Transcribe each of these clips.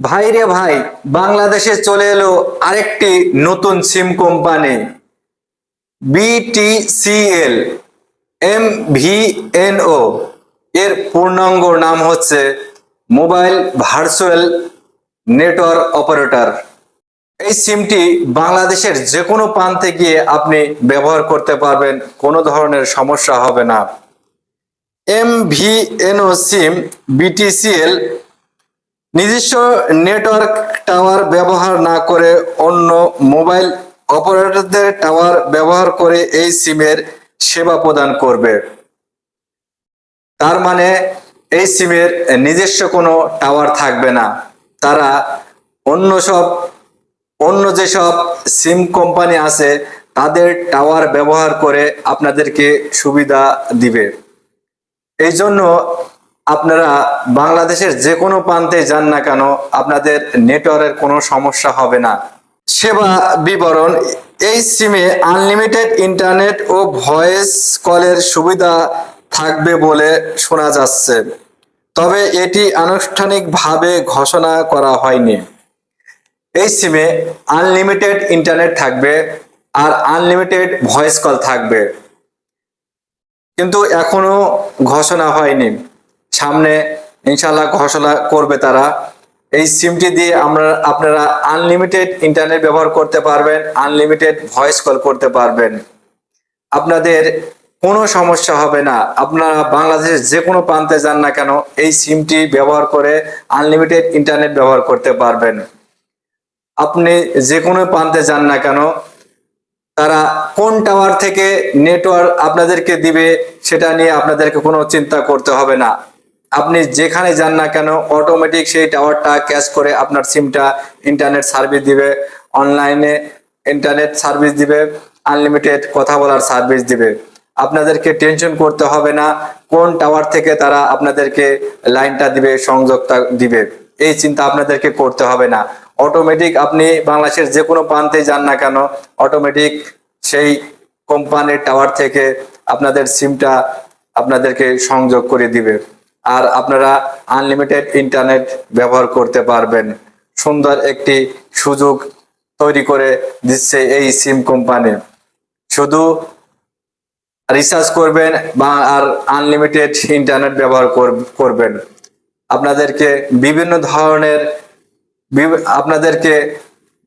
ভাই রে ভাই, বাংলাদেশে চলে এলো আরেকটি নতুন SIM company BTCL M VNO এর পূর্ণাঙ্গ নাম হচ্ছে মোবাইল ভার্চুয়াল নেটওয়ার্ক অপারেটর। এই সিমটি বাংলাদেশের যে কোনো প্রান্তে গিয়ে আপনি ব্যবহার করতে পারবেন, কোনো ধরনের সমস্যা হবে না। এম ভিএনও সিম বিটিসিএল নিজস্ব নেটওয়ার্ক টাওয়ার ব্যবহার না করে অন্য মোবাইল অপারেটরদের টাওয়ার ব্যবহার করে এই সিমের সেবা প্রদান করবে। তার মানে এই সিমের নিজস্ব কোনো টাওয়ার থাকবে না। তারা অন্য সব, অন্য যেসব সিম কোম্পানি আছে, তাদের টাওয়ার ব্যবহার করে আপনাদেরকে সুবিধা দিবে। এই জন্য আপনারা বাংলাদেশের যে কোনো প্রান্তে যান না কেন, আপনাদের নেটওয়ার্কের কোনো সমস্যা হবে না। সেবা বিবরণ, এই সিমে আনলিমিটেড ইন্টারনেট ও ভয়েস কলের সুবিধা থাকবে বলে শোনা যাচ্ছে। তবে এটি আনুষ্ঠানিকভাবে ঘোষণা করা হয়নি। এই সিমে আনলিমিটেড ইন্টারনেট থাকবে আর আনলিমিটেড ভয়েস কল থাকবে। কিন্তু এখনও ঘোষণা হয়নি। সামনে ইনশাল্লাহ ঘোষণা করবে তারা। এই সিমটি দিয়ে আমরা, আপনারা আনলিমিটেড ইন্টারনেট ব্যবহার করতে পারবেন আনলিমিটেড ভয়েস কল করতে পারবেন। আপনাদের কোনো সমস্যা হবে না। আপনারা বাংলাদেশের যে কোনো প্রান্তে যান না কেন, এই সিমটি ব্যবহার করে আনলিমিটেড ইন্টারনেট ব্যবহার করতে পারবেন। আপনি যে কোনো প্রান্তে যান না কেন, তারা কোন টাওয়ার থেকে নেটওয়ার্ক আপনাদেরকে দিবে, সেটা নিয়ে আপনাদেরকে কোনো চিন্তা করতে হবে না। আপনি যেখানে যান না কেন অটোমেটিক সেই টাওয়ারটা ক্যাশ করে আপনার সিমটা ইন্টারনেট সার্ভিস দিবে অনলাইনে ইন্টারনেট সার্ভিস দিবে আনলিমিটেড কথা বলার সার্ভিস দিবে। আপনাদেরকে টেনশন করতে হবে না, কোন টাওয়ার থেকে তারা আপনাদেরকে লাইনটা দিবে, সংযোগটা দিবে, এই চিন্তা আপনাদেরকে করতে হবে না। অটোমেটিক আপনি বাংলাদেশের যে কোনো প্রান্তে যান না কেন অটোমেটিক সেই কোম্পানির টাওয়ার থেকে আপনাদের সিমটা আপনাদেরকে সংযোগ করে দিবে। আর আপনারা আনলিমিটেড ইন্টারনেট ব্যবহার করতে পারবেন। সুন্দর একটি সুযোগ তৈরি করে দিচ্ছে এই সিম কোম্পানি শুধু রিচার্জ করবেন বা আর আনলিমিটেড ইন্টারনেট ব্যবহার কর- করবেন। আপনাদেরকে বিভিন্ন ধরনের আপনাদেরকে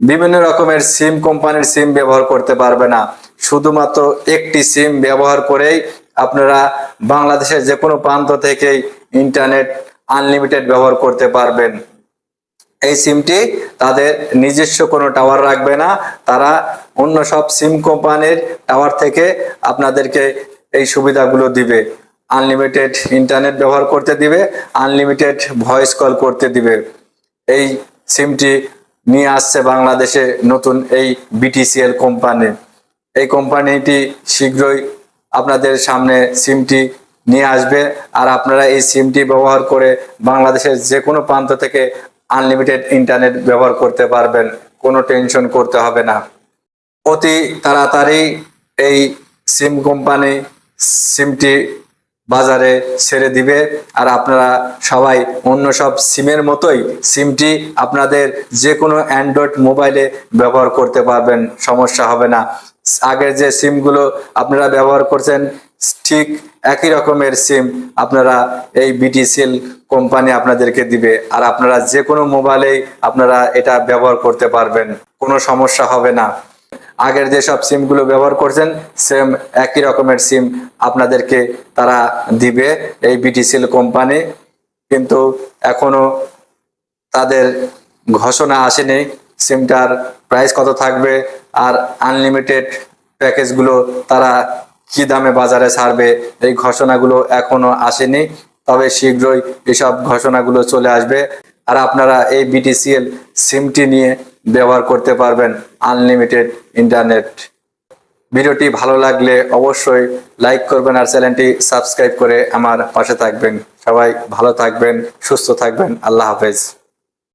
বিভিন্ন রকমের সিম কোম্পানির সিম ব্যবহার করতে পারবে না। শুধুমাত্র একটি সিম ব্যবহার করেই আপনারা বাংলাদেশের যে কোনো প্রান্ত থেকেই ইন্টারনেট আনলিমিটেড ব্যবহার করতে পারবেন। এই সিমটি তাদের নিজস্ব কোনো টাওয়ার রাখবে না। তারা অন্য সব সিম কোম্পানির টাওয়ার থেকে আপনাদেরকে এই সুবিধাগুলো দিবে। আনলিমিটেড ইন্টারনেট ব্যবহার করতে দিবে আনলিমিটেড ভয়েস কল করতে দিবে। এই সিমটি নিয়ে আসছে বাংলাদেশে নতুন এই বিটিসিএল কোম্পানি এই কোম্পানিটি শীঘ্রই আপনাদের সামনে সিমটি নিয়ে আসবে। আর আপনারা এই সিমটি ব্যবহার করে বাংলাদেশের যে কোনো প্রান্ত থেকে আনলিমিটেড ইন্টারনেট ব্যবহার করতে পারবেন। কোনো টেনশন করতে হবে না। অতি তাড়াতাড়ি এই সিম কোম্পানি সিমটি বাজারে ছেড়ে দিবে। আর আপনারা সবাই অন্য সব সিমের মতোই সিমটি আপনাদের যে কোনো অ্যান্ড্রয়েড মোবাইলে ব্যবহার করতে পারবেন। সমস্যা হবে না। আগের যে সিমগুলো আপনারা ব্যবহার করছেন ঠিক একই রকমের সিম আপনারা এই বিটিসিএল কোম্পানি আপনাদেরকে দিবে। আর আপনারা যে কোনো মোবাইলেই আপনারা এটা ব্যবহার করতে পারবেন, কোনো সমস্যা হবে না। আগের যেসব সিমগুলো ব্যবহার করছেন সেম একই রকমের সিম আপনাদেরকে তারা দিবে এই বিটিসিএল কোম্পানি কিন্তু এখনও তাদের ঘোষণা আসেনি সিমটার প্রাইস কত থাকবে, আর আনলিমিটেড প্যাকেজগুলো তারা কি দামে বাজারে ছাড়বে, এই ঘোষণাগুলো এখনও আসেনি। তবে শীঘ্রই এসব ঘোষণাগুলো চলে আসবে। আর আপনারা এই বিটিসিএল সিমটি নিয়ে ব্যবহার করতে পারবেন আনলিমিটেড ইন্টারনেট। ভিডিওটি ভালো লাগলে অবশ্যই লাইক করবেন আর চ্যানেলটি সাবস্ক্রাইব করে আমার পাশে থাকবেন। সবাই ভালো থাকবেন, সুস্থ থাকবেন। আল্লাহ হাফেজ।